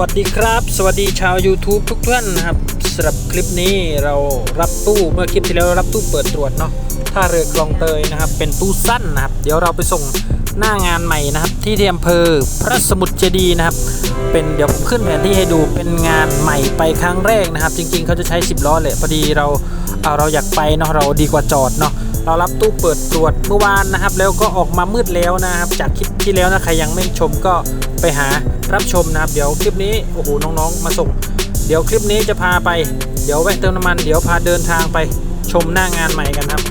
วัสดีครับ สวัสดีชาว YouTube ทุกท่านนะครับสำหรับคลิปนี้เรารับตู้เมื่อคลิปที่แล้วเรารับตู้เปิดตรวจเนาะท่าเรือคลองเตยนะครับ เป็นตู้สั้นนะครับ เดี๋ยวเราไปส่งหน้างานใหม่นะครับ ที่ที่อำเภอพระสมุทรเจดีนะครับ เป็นเดี๋ยวผมขึ้นแผนที่ให้ดูเป็นงานใหม่ไปครั้งแรกนะครับ จริงๆเขาจะใช้ 10ล้อเลยพอดีเราเอาเราอยากไปเนาะเราดีกว่าจอดเนาะ เรารับตู้เปิดตรวจเมื่อวานนะครับ แล้วก็ออกมามืดแล้วนะครับ จากคลิปที่แล้วนะใครยังไม่ชมก็ไปหารับชมนะครับ เดี๋ยวคลิปนี้โอ้โหน้องๆ มาส่ง เดี๋ยวคลิปนี้จะพาไป เดี๋ยวแวะเติมน้ำมันเดี๋ยวพาเดินทางไปชมหน้างานใหม่กันครับ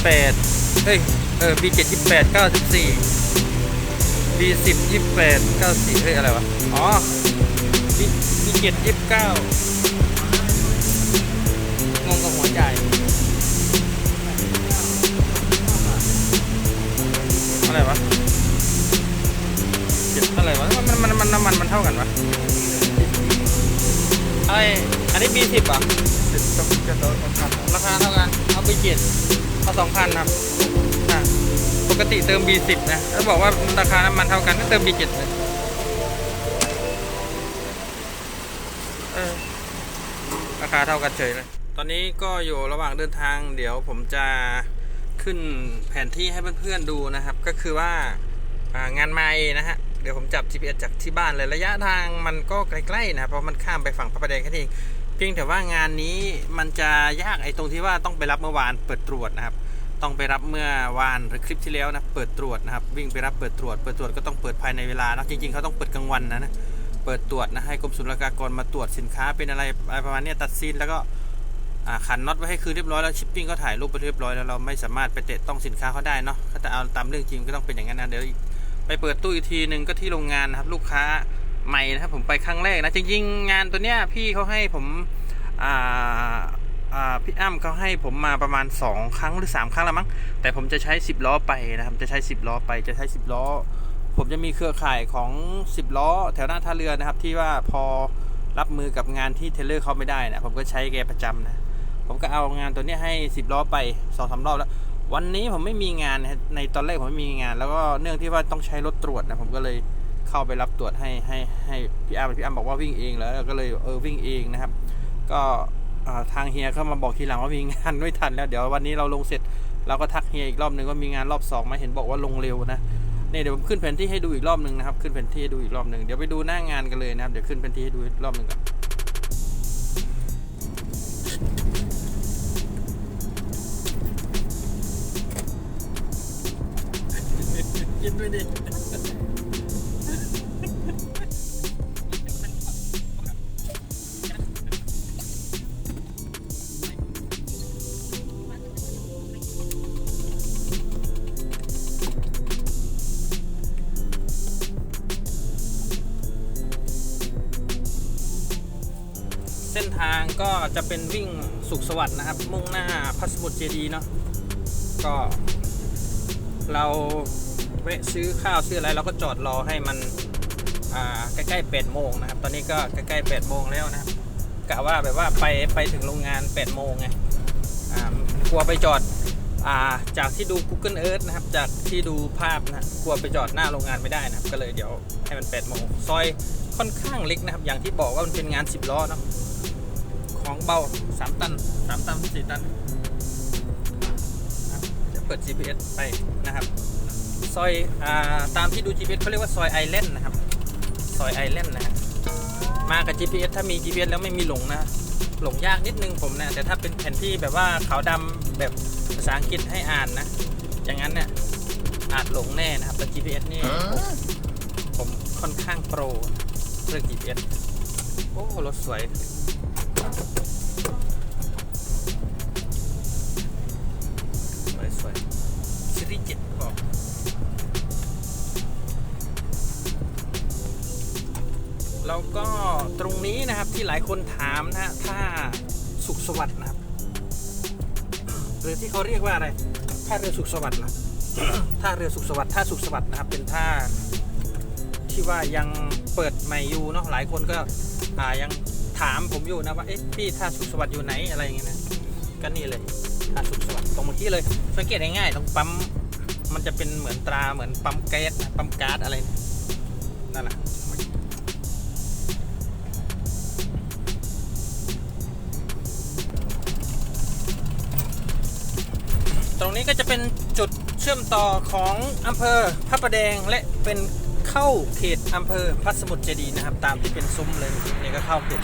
28เฮ้ยเออ B7 28 94 B10 28 94เฮ้ยอะไรวะ อ๋อ B7 29งงกับหัวใจอะไรวะเจ็ดอะไรวะ มันมันมันน้ำมันมันเท่ากันวะไออันนี้ B10 อะราคาเท่ากัน เอาไปเจ็ด เอาสองพันครับปกติเติม B10 นะแล้วบอกว่าราคาน้ำมันเท่ากันก็เติม B7 เลยราคาเท่ากันเฉยเลย ตอนนี้ก็อยู่ระหว่างเดินทาง เดี๋ยวผมจะขึ้นแผนที่ให้เพื่อนๆดูนะครับ ก็คือว่าางานใหม่นะฮะ เดี๋ยวผมจับ GPS จากที่บ้านเลยระยะทางมันก็ใกล้ๆนะเพราะมันข้ามไปฝั่งพระประแดงแค่นี้ พียงแต่ว่างานนี้มันจะยากไอ้ตรงที่ว่าต้องไปรับเมื่อวานเปิดตรวจนะครับ ต้องไปรับเมื่อวานหรือคลิปที่แล้วนะเปิดตรวจนะครับ วิ่งไปรับเปิดตรวจ เปิดตรวจก็ต้องเปิดภายในเวลานะจริงๆเขาต้องเปิดกลางวันนะนะเปิดตรวจนะให้กรมศุลกากรมาตรวจสินค้าเป็นอะไรอะไรประมาณนี้ตัดสินแล้วก็ขันน็อตไว้ให้คืนเรียบร้อยแล้วชิปปิ้งก็ถ่ายรูปไปเรียบร้อยแล้วเราไม่สามารถไปเตะต้องสินค้าเขาได้เนาะถ้าจะเอาตามเรื่องจริงก็ต้องเป็นอย่างนั้นนะเดี๋ยวไปเปิดตู้อีกทีหนึ่งก็ที่โรงงานนะครับลูกค้า ใหม่นะครับผมไปครั้งแรกนะจริงๆงานตัวเนี้ยพี่เขาให้ผมอ่าอ่าพี่อ้ำเขาให้ผมมาประมาณ 2 ครั้งหรือ 3 ครั้งแล้วมั้งแต่ผมจะใช้ 10 ล้อไปนะครับจะใช้ 10 ล้อไปจะใช้ 10 ล้อ ผมจะมีเครือข่ายของ 10 ล้อ แถวหน้าท่าเรือนะครับ ที่ว่าพอรับมือกับงานที่เทเลอร์เขาไม่ได้นะผมก็ใช้แกประจำนะผมก็เอางานตัวเนี้ยให้ 10 ล้อไป2อสารอบแล้ว วันนี้ผมไม่มีงานในตอนแรกผมไม่มีงาน แล้วก็เนื่องที่ว่าต้องใช้รถตรวจนะผมก็เลย เข้าไปรับตรวจให้ให้ให้พี่อ้ำพี่อ้ำบอกว่าวิ่งเองแล้วก็เลยเออวิ่งเองนะครับ ก็ทางเฮียเข้ามาบอกทีหลังว่ามีงานไม่ทันแล้วเดี๋ยววันนี้เราลงเสร็จเราก็ทักเฮียอีกรอบหนึ่งว่ามีงานรอบสองไหมาเห็นบอกว่าลงเร็วนะเนี่ยเดี๋ยวผมขึ้นแผนที่ให้ดูอีกรอบหนึ่งนะครับ ขึ้นแผนที่ให้ดูอีกรอบหนึ่งเดี๋ยวไปดูหน้างานกันเลยนะครับเดี๋ยวขึ้นแผนที่ให้ดูรอบหนึ่งก่อนกินไปดิเส้น จะเป็นวิ่งสุขสวัสดิ์นะครับ มุ่งหน้าพัสมุทรเจดีเนาะก็ เราแวะซื้อข้าวซื้ออะไรเราก็จอดรอให้มันใกล้ๆ8โมงนะครับ ตอนนี้ก็ใกล้ๆ8โมงแล้วนะครับกะว่าแบบว่าไปไปถึงโรงงาน8โมงไงกลัวไปจอดอาจากที่ดู Google Earth นะครับ จากที่ดูภาพนะกลัวไปจอดหน้าโรงงานไม่ได้นะครับ ก็เลยเดี๋ยวให้มัน8โมงซอยค่อนข้างเล็กนะครับ อย่างที่บอกว่ามันเป็นงาน 10 ล้อเนาะ ของเบา3ตัน3ตัน4ตันนะครับจะเปิด GPS ไปนะครับ ซอยอ่าตามที่ดู GPS เขาเรียกว่าซอยไอแลนด์นะครับ ซอยไอแลนด์นะฮะมากับ GPS ถ้ามี GPS แล้วไม่มีหลงนะ หลงยากนิดนึงผมนะแต่ถ้าเป็นแผนที่แบบว่าขาวดำแบบภาษาอังกฤษให้อ่านนะ อย่างนั้นเนี่ยอาจหลงแน่นะครับแต่ GPS นี่ผมผมค่อนข้างโปรเรื่อง GPS โอ้ รถสวย ก็ตรงนี้นะครับที่หลายคนถามนะฮะท่าสุขสวัสดิ์นะครับ หรือที่เขาเรียกว่าอะไรท่าเรือสุขสวัสดิ์นะท่าเรือสุขสวัสดิ์ท่าสุขสวัสดิ์นะครับ เป็นท่าที่ว่ายังเปิดใหม่อยู่เนาะหลายคนก็อ่ายังถามผมอยู่นะว่าเอ๊ะพี่ท่าสุขสวัสดิ์อยู่ไหนอะไรอย่างเงี้ยนะก็นี่เลยท่าสุขสวัสดิ์ตรงเมื่อกี้เลยสังเกตง่ายๆตรงปั๊มมันจะเป็นเหมือนตราเหมือนปั๊มแก๊สปั๊มก๊าซอะไรนั่นแหละ ตรงนี้ก็จะเป็นจุดเชื่อมต่อของอำเภอพระประแดงและเป็นเข้าเขตอำเภอพระสมุทรเจดีนะครับ ตามที่เป็นซุ้มเลยนี่ก็เข้าเขต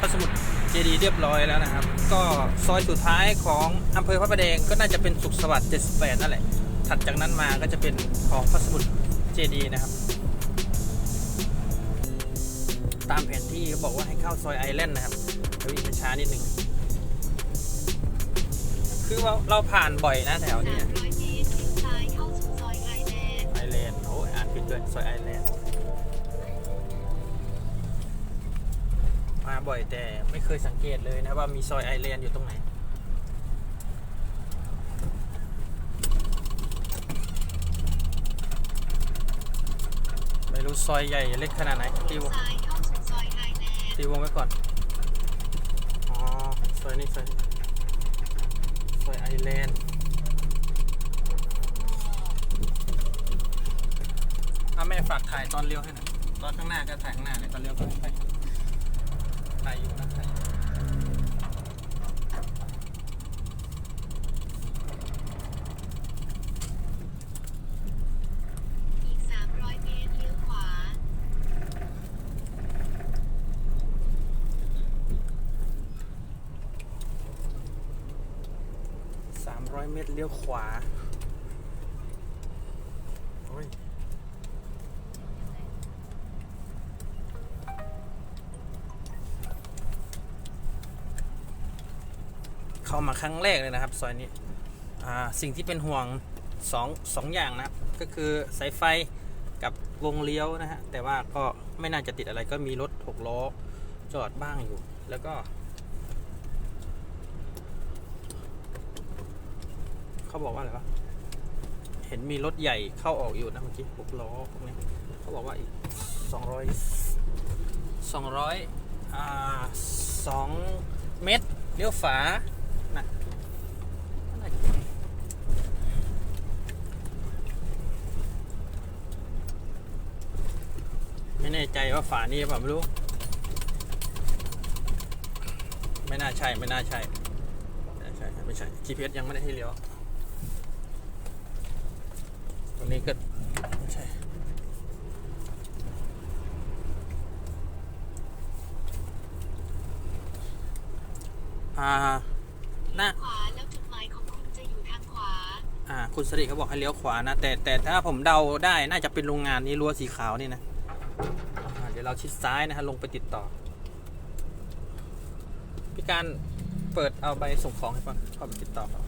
พระสมุทรเจดีเรียบร้อยแล้วนะครับ ก็ซอยสุดท้ายของอำเภอพระประแดงก็น่าจะเป็นสุขสวัสดิ์78นั่นแหละถัดจากนั้นมาก็จะเป็นของพระสมุทรเจดีนะครับ ตามแผนที่เขาบอกว่าให้เข้าซอยไอแลนด์นะครับเดี๋ยววิ่งช้านิดหนึ่ง คือว่าเราผ่านบ่อยนะแถวนี้300เมตรเลี้ยวซ้ายเข้าสู่ซอยไฮแลนด์ไอแลนด์โอ้ยอ่านผิดด้วยซอยไอแลนด์มาบ่อยแต่ไม่เคยสังเกตเลยนะว่ามีซอยไอแลนด์อยู่ตรงไหนไม่รู้ซอยใหญ่เล็กขนาดไหนตีวงซ้ายเข้าสู่ซอยไฮแลนด์ตีวงไว้ก่อน อ๋อ ซอยนี้ซอยนี้ ซอยไอแลนด์อาแม่ฝากถ่ายตอนเลี้ยวให้หน่อยตอนข้างหน้าก็ถ่ายข้างหน้าเลยตอนเลี้ยวก็ไปถ่ายอยู่นะถ่ายอยู่ อีก 300 เมตรเลี้ยวขวา สามร้อย เลี้ยวขวาโอ้ยเข้ามาครั้งแรกเลยนะครับ ซอยนี้สิ่งที่เป็นห่วงสองสองอย่างนะครับ ก็คือสายไฟกับวงเลี้ยวนะฮะ แต่ว่าก็ไม่น่าจะติดอะไรก็มีรถหกล้อจอดบ้างอยู่ แล้วก็ เขาบอกว่าอะไรวะเห็นมีรถใหญ่เข้าออกอยู่นะเมื่อกี้หกล้อพวกนี้เขาบอกว่าอีกสองร้อยสองร้อยอ่าสองเมตรเลี้ยวฝาน่าจะไม่แน่ใจว่าฝานี้เปล่าไม่รู้ ไม่น่าใช่ ไม่น่าใช่ไม่ใช่ไม่ใช่ GPS ยังไม่ได้ให้เลี้ยว ต รงนี้ก็ไม่ใช่อ่าหน้าขวาแล้วจุดหมายของคุณจะอยู่ทางขวา อ่า คุณสริเขาบอกให้เลี้ยวขวานะ แต่แต่ถ้าผมเดาได้น่าจะเป็นโรงงานนี้รั้วสีขาวนี่นะอ่าเดี๋ยวเราชิดซ้ายนะฮะลงไปติดต่อ พี่การเปิดเอาใบส่งของให้ฟังเข้าไปติดต่อเขา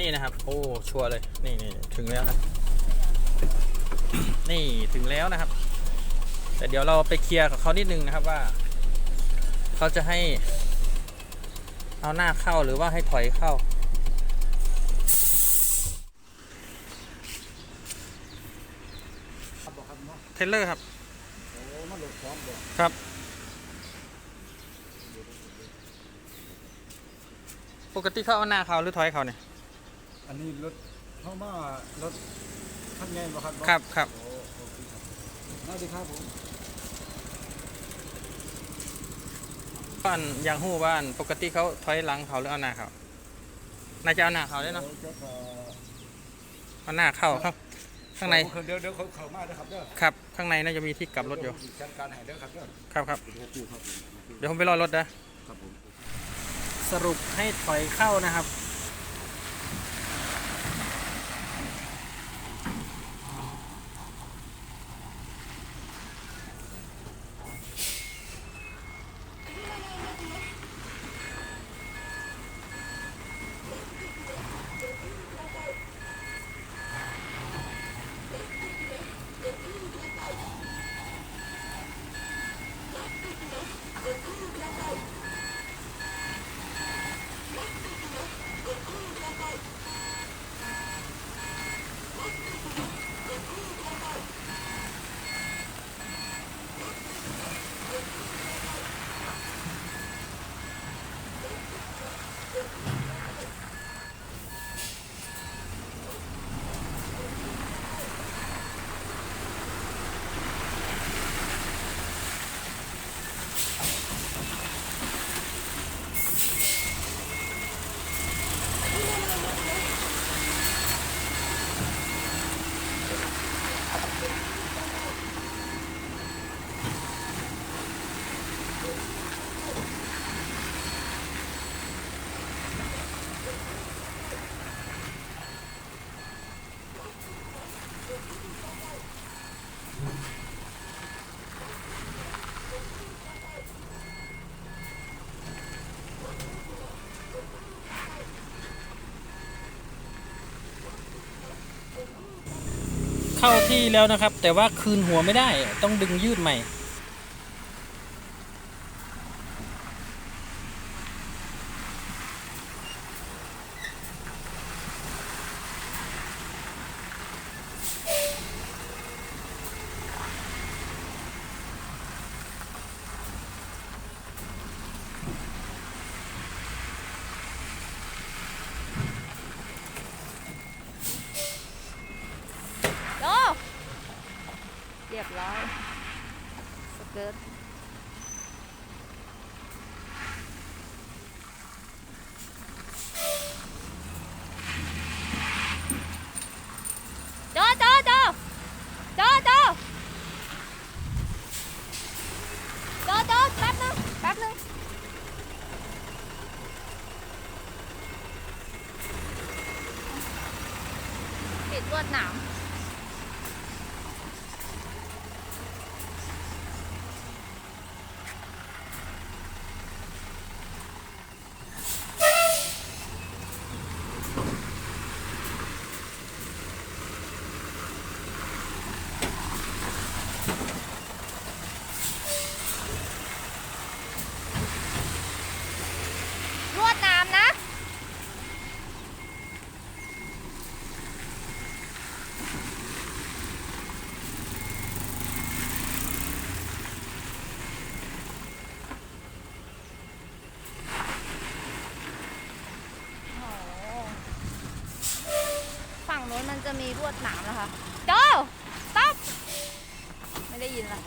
นี่นะครับ โอ้ชัวร์เลย นี่นี่ถึงแล้วนะนี่ถึงแล้วนะครับ แต่เดี๋ยวเราไปเคลียร์กับเขานิดนึงนะครับว่า เขาจะให้ เอาหน้าเข้าหรือว่าให้ถอยเข้า เทรลเลอร์ครับครับ ปกติเขาเอาหน้าเขาหรือถอยเขาเนี่ย อันนี้รถเข้ามารถขั้นไงบ่ครับครับครับโอ้โอเคครับสวัสดีครับผมบ้านยางหู้บ้านปกติเขาถอยหลังเขาหรือเอาหน้าเขาน่าจะเอาหน้าเขาด้วยเนาะดี๋ยวก็เอาหน้าเข้าครับ ข้างในเดี๋ยวเดี๋ยวเขาเข้ามาเด้อครับเด้อครับข้างในน่าจะมีที่กลับรถอยู่จัดการให้เด้อครับเด้อครับครับโอเคครับผมเดี๋ยวผมไปรอรถนะครับผมสรุปให้ถอยเข้านะครับ เข้าที่แล้วนะครับ แต่ว่าคืนหัวไม่ได้ต้องดึงยืดใหม่ โจ เรียบร้อยสเกิร์ตโจโจโจโจโจโจโจแป๊บนึงแป๊บนึงปิดลวดหนาม ลวดหน้ำนะ ฝั่งโน้นมัน จะมีลวดหนามนะคะโจต๊อปไม่ได้ยินละ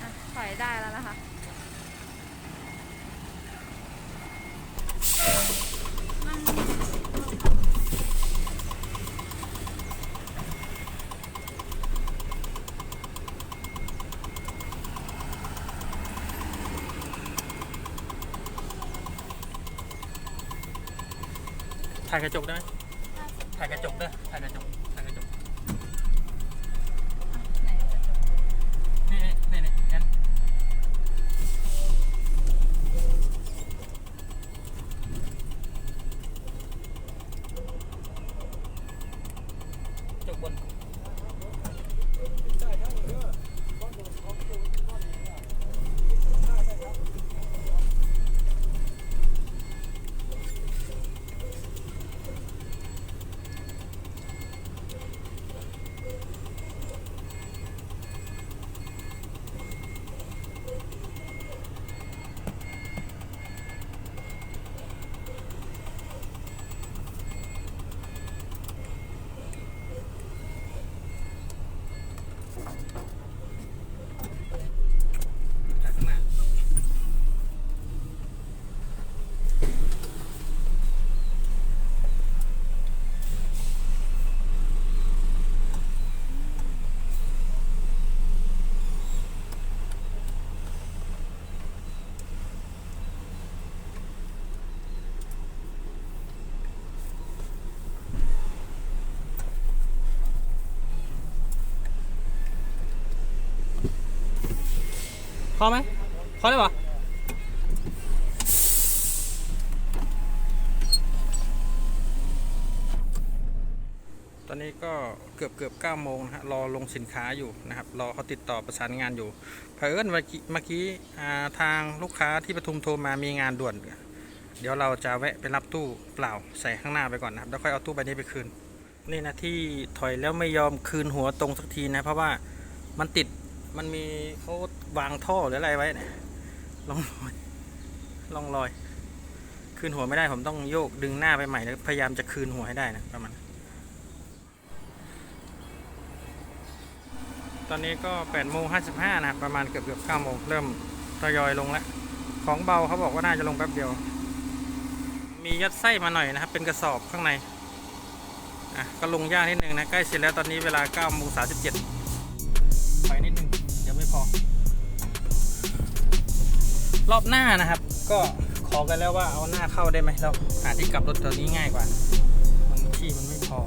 อะถอยได้แล้วนะคะ ถ่ายกระจกได้ไหมถ่ายกระจกเด้อถ่ายกระจก ถ่ายกระจก นี่นี่นี่นี่งั้นกระจกบน ได้ทั้งเด้อบ้านผมของตัว อไหมพอได้ปะตอนนี้ก็เกือบเกือบเก้าโมงนะฮะรอลงสินค้าอยู่นะครับ รอเขาติดต่อประสานงานอยู่เผอิญเมื่อกี้เมื่อกี้ทางลูกค้าที่ปทุมโทรมามีงานด่วน เดี๋ยวเราจะแวะไปรับตู้เปล่าใส่ข้างหน้าไปก่อนนะครับแล้วค่อยเอาตู้ใบนี้ไปคืนนี่นะที่ถอยแล้วไม่ยอมคืนหัวตรงสักทีนะเพราะว่ามันติด มันมีเขาวางท่อหรืออะไรไว้เนี่ยลองรอยลองรอย คืนหัวไม่ได้ผมต้องโยกดึงหน้าไปใหม่แล้วพยายามจะคืนหัวให้ได้นะประมาณตอนนี้ก็8โมง55นะครับประมาณเกือบเกือบ9โมงเริ่มทยอยลงแล้ว ของเบาเขาบอกว่าน่าจะลงแป๊บเดียว มียัดไส้มาหน่อยนะครับ เป็นกระสอบข้างในอะก็ลงยากนิดนึงนะ ใกล้เสร็จแล้วตอนนี้เวลา9โมง37 รอบหน้านะครับ ก็ขอกันแล้วว่าเอาหน้าเข้าได้ไหมเราหาที่กลับรถตัวนี้ง่ายกว่ามันที่มันไม่พอ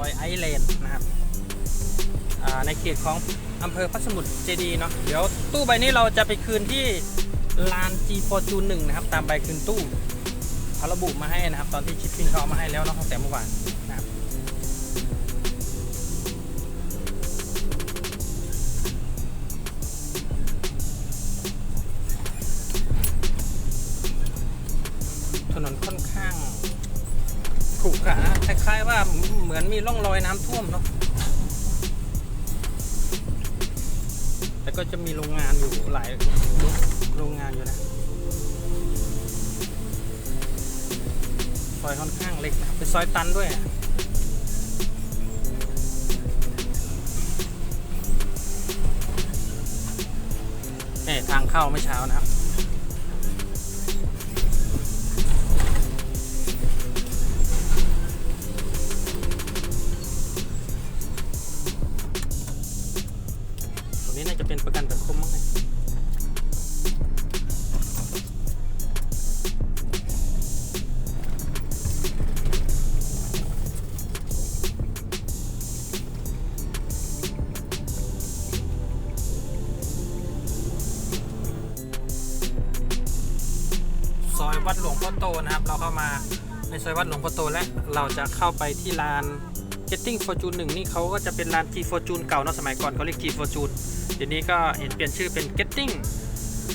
อยไอเลนนะครับในเขตของอำเภอพัสมุทรเจดีเนาะเดี๋ยวตู้ใบนี้เราจะไปคืนที่ลาน G Fortune 1นะครับ ตามใบคืนตู้เขาระบุมาให้นะครับ ตอนที่ชิปปิ้งเขาเอามาให้แล้วเนาะตั้งแต่เมื่อวาน ร่องรอยน้ำท่วมเนาะแต่ก็จะมีโรงงานอยู่หลายโรงงานอยู่นะซอยค่อนข้างเล็กนะเป็นซอยตันด้วยอะนี่ทางเข้าไม่เช้านะครับ วัดหลวงพ่อโตนะครับ เราเข้ามาในซอยวัดหลวงพ่อโตและเราจะเข้าไปที่ลาน Getting Fortune 1นี่เขาก็จะเป็นลาน G Fortune เก่าเนาะสมัยก่อนเขาเรียก G Fortune เดี๋ยวนี้ก็เห็นเปลี่ยนชื่อเป็น Getting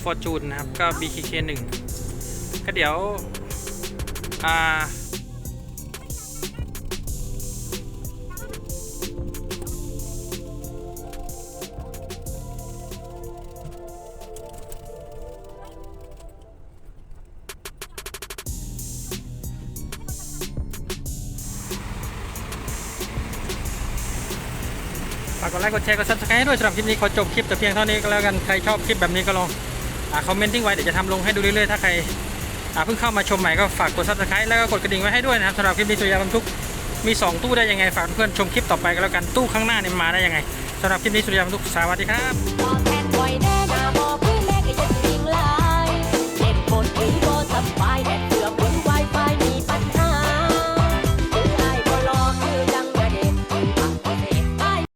Fortune นะครับ ก็ BKK 1ก็เดี๋ยวอ่าากกดไลค์กดแชร์กดซับสไครต์ให้ด้วยสำหรับคลิปนี้ขอจบคลิปแต่เพียงเท่านี้ก็แล้วกันใครชอบคลิปแบบนี้ก็ลองอคอมเมนต์ทิ้งไว้เดี๋ยวจะทำลงให้ดูเรื่อยๆถ้าใครเพิ่งเข้ามาชมใหม่ก็ฝากกดซับสไครต์แล้วก็กดกระดิ่งไว้ให้ด้วยนะครับสำหรับคลิปนี้สุริยาบรรทุกมี 2 ตู้ได้ยังไงฝากเพื่อนชมคลิปต่อไปก็แล้วกันตู้ข้างหน้าเนี่ยมาได้ยังไงสำหรับคลิปนี้สุริยาบรรทุกสวัสดีครับ